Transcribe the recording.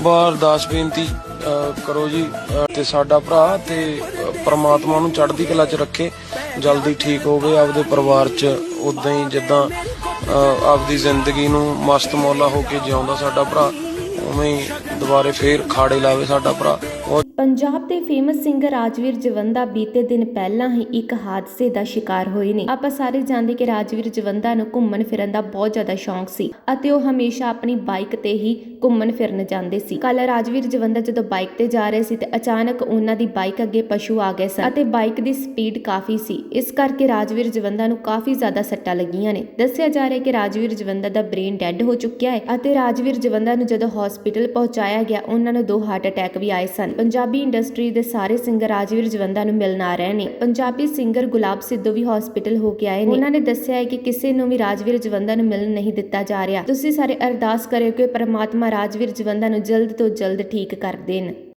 ਬਾਰਦਾਸ ਬੇਨਤੀ ਕਰੋ ਜੀ ਅਹ, ਤੇ ਸਾਡਾ ਭਰਾ ਤੇ ਅਹ, ਪ੍ਰਮਾਤਮਾ ਨੂੰ ਚੜ੍ਹਦੀ ਕਲਾ 'ਚ ਰੱਖੇ ਜਲਦੀ ਠੀਕ ਹੋਵੇ ਆਪਦੇ ਪਰਿਵਾਰ 'ਚ ਉਦਾਂ ਹੀ ਜਿੱਦਾਂ ਆਪਦੀ ਜ਼ਿੰਦਗੀ ਨੂੰ ਮਸਤ ਮੌਲਾ ਹੋ ਕੇ ਜਿਉਂਦਾ ਸਾਡਾ ਭਰਾ ਉਵੇਂ ਹੀ ਦੁਬਾਰੇ ਫੇਰ ਖਾੜੇ ਲਾਵੇ ਸਾਡਾ ਭਰਾ। ਪੰਜਾਬ ਦੇ ਫੇਮਸ ਸਿੰਗਰ ਰਾਜਵੀਰ ਜਵੰਦਾ ਬੀਤੇ ਦਿਨ ਪਹਿਲਾਂ ਹੀ ਇੱਕ ਹਾਦਸੇ ਦਾ ਸ਼ਿਕਾਰ ਹੋਏ ਨੇ। ਆਪਾਂ ਸਾਰੇ ਜਾਣਦੇ ਕਿ ਰਾਜਵੀਰ ਜਵੰਦਾ ਨੂੰ ਘੁੰਮਣ ਫਿਰਨ ਦਾ ਬਹੁਤ ਜ਼ਿਆਦਾ ਸ਼ੌਂਕ ਸੀ ਅਤੇ ਉਹ ਹਮੇਸ਼ਾ ਆਪਣੀ ਬਾਈਕ ਤੇ ਹੀ ਘੁੰਮਣ ਫਿਰਨ ਜਾਂਦੇ ਸੀ। ਕੱਲ ਰਾਜਵੀਰ ਜਵੰਦਾ ਜਦੋਂ ਬਾਈਕ ਤੇ ਜਾ ਰਹੇ ਸੀ ਤੇ ਅਚਾਨਕ ਉਹਨਾਂ ਦੀ ਬਾਈਕ ਅੱਗੇ ਪਸ਼ੂ ਆ ਗਏ ਸਨ ਅਤੇ ਬਾਈਕ ਦੀ ਸਪੀਡ ਕਾਫੀ ਸੀ। ਇਸ ਕਰਕੇ ਰਾਜਵੀਰ ਜਵੰਦਾ ਨੂੰ ਕਾਫੀ ਜ਼ਿਆਦਾ ਸੱਟਾਂ ਲੱਗੀਆਂ ਨੇ। ਦੱਸਿਆ ਜਾ ਰਿਹਾ ਕਿ ਰਾਜਵੀਰ ਜਵੰਦਾ ਦਾ ਬ੍ਰੇਨ ਡੈੱਡ ਹੋ ਚੁੱਕਿਆ ਹੈ ਅਤੇ ਰਾਜਵੀਰ ਜਵੰਦਾ ਨੂੰ ਜਦੋਂ ਹਸਪੀਟਲ ਪਹੁੰਚਾਇਆ ਗਿਆ, ਉਹਨਾਂ ਨੂੰ ਦੋ ਹਾਰਟ ਅਟੈਕ ਵੀ ਆਏ ਸਨ। ਪੰਜਾਬੀ ਇੰਡਸਟਰੀ ਦੇ ਸਾਰੇ ਸਿੰਗਰ ਰਾਜਵੀਰ ਜਵੰਦਾ ਨੂੰ ਮਿਲਣ ਆ ਰਹੇ ਨੇ। ਪੰਜਾਬੀ ਸਿੰਗਰ ਗੁਲਾਬ ਸਿੱਧੂ ਵੀ ਹਸਪੀਟਲ ਹੋ ਕੇ ਆਏ ਨੇ। ਉਹਨਾਂ ਨੇ ਦੱਸਿਆ ਹੈ ਕਿ ਕਿਸੇ ਨੂੰ ਵੀ ਰਾਜਵੀਰ ਜਵੰਦਾ ਨੂੰ ਮਿਲਣ ਨਹੀਂ ਦਿੱਤਾ ਜਾ ਰਿਹਾ। ਤੁਸੀਂ ਸਾਰੇ ਅਰਦਾਸ ਕਰਿਓ ਕਿ ਪਰਮਾਤਮਾ ਰਾਜਵੀਰ ਜਵੰਦਾ ਨੂੰ ਜਲਦ ਤੋਂ ਜਲਦ ਠੀਕ ਕਰ ਦੇਣ।